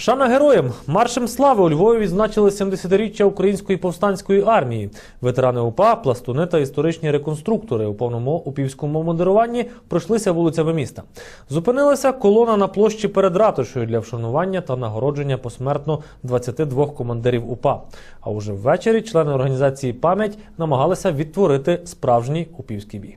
Шана героям маршем слави у Львові відзначили 70-річчя української повстанської армії. Ветерани УПА, пластуни та історичні реконструктори у повному упівському модеруванні пройшлися вулицями міста. Зупинилася колона на площі перед ратушею для вшанування та нагородження посмертно 22 командирів УПА. А уже ввечері члени організації пам'ять намагалися відтворити справжній упівський бій.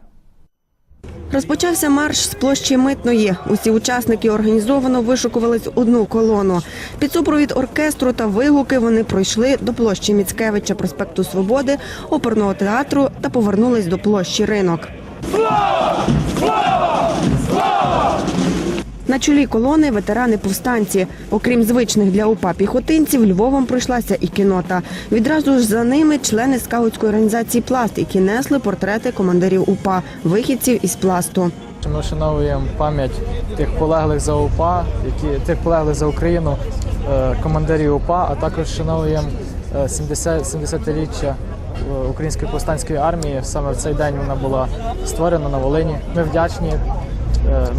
Розпочався марш з площі митної. Усі учасники організовано вишукувались одну колону. Під супровід оркестру та вигуки вони пройшли до площі Міцкевича, проспекту Свободи, оперного театру та повернулись до площі ринок. На чолі колони ветерани повстанці. Окрім звичних для УПА піхотинців, Львовом пройшлася і кінота. Відразу ж за ними члени скаутської організації Пласт, які несли портрети командирів УПА, вихідців із пласту. Ми вшановуємо пам'ять тих полеглих за УПА, які тих полеглих за Україну, е, командирів УПА, а також вшановуємо е, 70 70-річчя е, Української повстанської армії. Саме в цей день вона була створена на Волині. Ми вдячні е,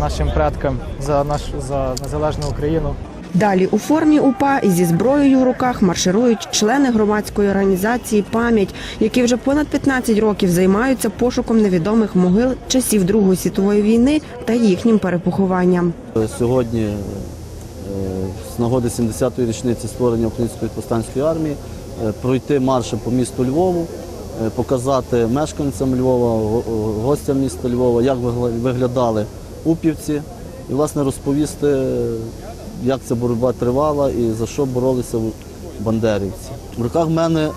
нашим предкам за наш за незалежну Україну. Далі у формі УПА і зі зброєю в руках марширують члени громадської організації Пам'ять, які вже понад 15 років займаються пошуком невідомих могил часів Другої світової війни та їхнім перепохованням. Сьогодні е, з нагоди 70-ї річниці створення Української повстанської армії е, пройти маршем по місту Львову, е, показати мешканцям Львова, гостям міста Львова, як виглядали упівці, і власне розповісти, як ця боротьба тривала і за що боролися бандерівці. В руках в мене е,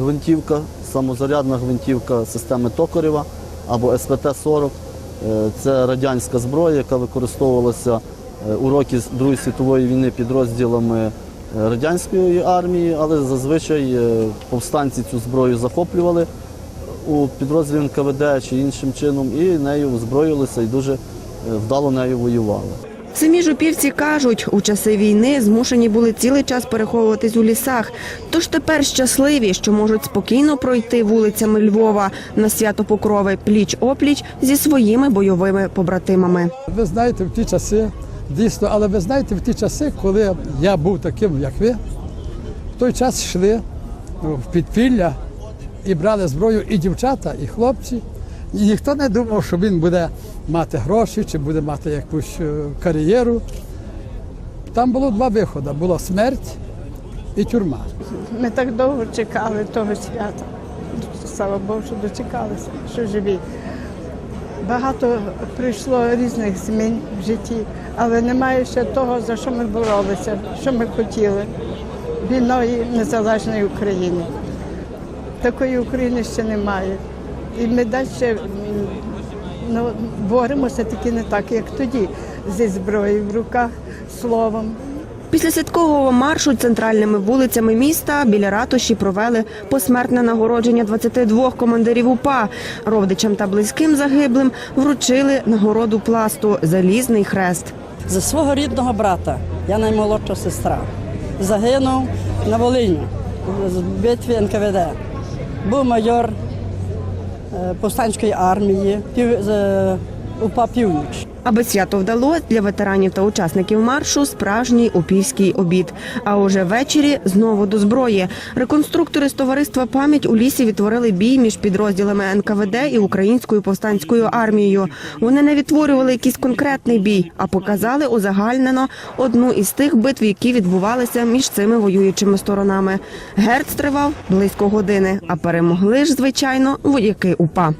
гвинтівка, самозарядна гвинтівка системи Токарєва або СВТ-40. Е, Це радянська зброя, яка використовувалася е, у роки Другої світової війни підрозділами радянської армії, але зазвичай повстанці цю зброю захоплювали у підрозділі НКВД чи іншим чином, і нею озброїлися і дуже вдало нею воювали. Самі жупівці кажуть, у часи війни змушені були цілий час переховуватись у лісах. Тож тепер щасливі, що можуть спокійно пройти вулицями Львова на свято Покрови пліч опліч зі своїми бойовими побратимами. Ви знаєте, в ті часи, дійсно, але ви знаєте, в ті часи, коли я був таким, як ви, в той час йшли ну, в підпілля і брали зброю і дівчата, і хлопці. І ніхто не думав, що він буде мати гроші чи буде мати якусь е, кар'єру. Там було два виходи: була смерть і тюрма. Ми так довго чекали того свята. Слава Богу, що дочекалися, що живі. Багато прийшло різних змін в житті, але немає ще того, за що ми боролися, що ми хотіли. Вільної незалежної України. Такої України ще немає. І ми далі ну, боремося тільки не так, як тоді, зі зброєю в руках, словом. Після святкового маршу центральними вулицями міста біля ратуші провели посмертне нагородження 22 командирів УПА. Родичам та близьким загиблим вручили нагороду пласту Залізний хрест. За свого рідного брата, я наймолодша сестра, загинув на Волині в битві НКВД. Був майор повстанської армії, УПА Північ. Аби свято вдалося для ветеранів та учасників маршу справжній опівський обід. А уже ввечері знову до зброї. Реконструктори з товариства пам'ять у лісі відтворили бій між підрозділами НКВД і українською повстанською армією. Вони не відтворювали якийсь конкретний бій, а показали узагальнено одну із тих битв, які відбувалися між цими воюючими сторонами. Герц тривав близько години, а перемогли ж, звичайно, вояки УПА.